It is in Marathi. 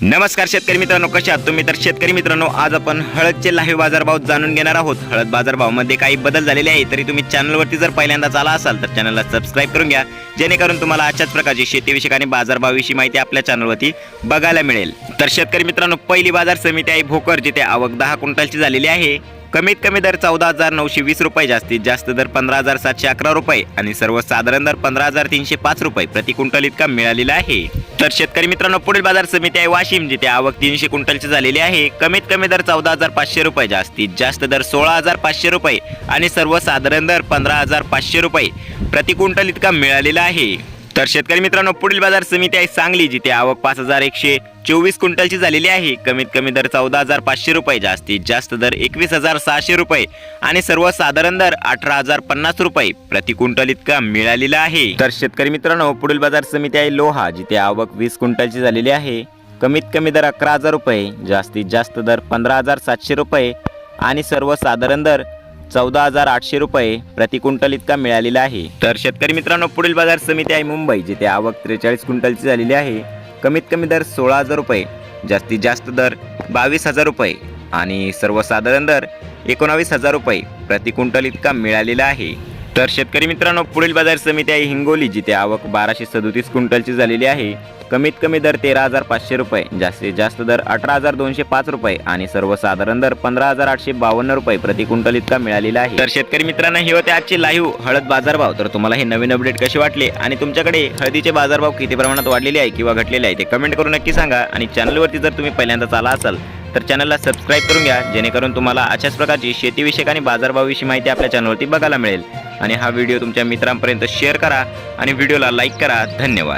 नमस्कार शेतकरी मित्रांनो कशा आहात तुम्ही? तर शेतकरी मित्रांनो आज आपण हळदचे लाईव्ह बाजारभाव जाणून घेणार आहोत. हळद बाजारभावामध्ये काही बदल झालेले आहे तरी तुम्ही चॅनलवरती जर पहिल्यांदाच आला असाल तर चॅनलला सबस्क्राईब करून घ्या जेणेकरून तुम्हाला अशाच प्रकारची शेतीविषयक आणि बाजारभावाविषयी माहिती आपल्या चॅनलवरती बघायला मिळेल. तर शेतकरी मित्रांनो पहिली बाजार समिती आहे भोकर जिथे आवक दहा क्विंटलची झालेली आहे. कमीत कमी दर चौदा हजार नऊशे वीस रुपये जास्तीत जास्त दर पंधरा हजार सातशे अकरा रुपये आणि सर्वसाधारण दर पंधरा हजार तीनशे पाच रुपये प्रति क्विंटल इतका मिळालेला आहे. तर शेतकरी मित्रांनो पुढील बाजार समिती आहे वाशिम जिथे आवक तीनशे क्विंटलची झालेली आहे. कमीत कमी दर चौदा हजार पाचशे रुपये जास्तीत जास्त दर सोळा हजार पाचशे रुपये आणि सर्वसाधारण दर पंधरा हजार पाचशे रुपये प्रति क्विंटल इतका मिळालेला आहे. तर शेतकरी मित्रांनो पुढील बाजार समिती आहे सांगली जिथे आवक पाच हजार एकशे चोवीस क्विंटलची झालेली आहे. कमीत कमी दर चौदा हजार पाचशे रुपये जास्तीत जास्त दर एकवीस हजार सहाशे रुपये आणि सर्वसाधारण दर अठरा हजार पन्नास रुपये प्रति क्विंटल इतका मिळालेला आहे. तर शेतकरी मित्रांनो पुढील बाजार समिती आहे लोहा जिथे आवक वीस क्विंटलची झालेली आहे. कमीत कमी दर अकरा हजार रुपये जास्तीत जास्त दर पंधरा हजार सातशे रुपये आणि सर्वसाधारण दर चौदा हजार आठशे रुपये प्रति क्विंटल इतका मिळालेला आहे. तर शेतकरी मित्रांनो पुढील बाजार समिती आहे मुंबई जिथे आवक त्रेचाळीस क्विंटलची झालेली आहे. कमीत कमी दर सोळा हजार रुपये जास्तीत जास्त दर बावीस हजार रुपये आणि सर्वसाधारण दर एकोणावीस हजार रुपये प्रति क्विंटल इतका मिळालेला आहे. तर शेतकरी मित्रांनो पुढील बाजार समिती आहे हिंगोली जिथे आवक बाराशे सदोतीस क्विंटलची झालेली आहे. कमीत कमी दर तेरा हजार पाचशे रुपये जास्तीत जास्त दर अठरा हजार दोनशे पाच रुपये आणि सर्वसाधारण दर पंधरा हजार आठशे बावन्न रुपये प्रति क्विंटल इतका मिळालेला आहे. तर शेतकरी मित्रांनो हे होते आजचे लाईव्ह हळद बाजारभाव. तर तुम्हाला हे नवीन अपडेट कसे वाटले आणि तुमच्याकडे हळदीचे बाजारभाव किती प्रमाणात वाढलेले आहे किंवा घटलेले आहे ते कमेंट करून नक्की सांगा आणि चॅनलवरती जर तुम्ही पहिल्यांदाच आला असाल तर चॅनलला सबस्क्राईब करून घ्या जेणेकरून तुम्हाला अशाच प्रकारची शेतीविषयक आणि बाजारभावाविषयी माहिती आपल्या चॅनलवरती बघायला मिळेल. आणि हा व्हिडिओ तुमच्या मित्रांपर्यंत शेअर करा आणि व्हिडिओला लाईक करा. धन्यवाद.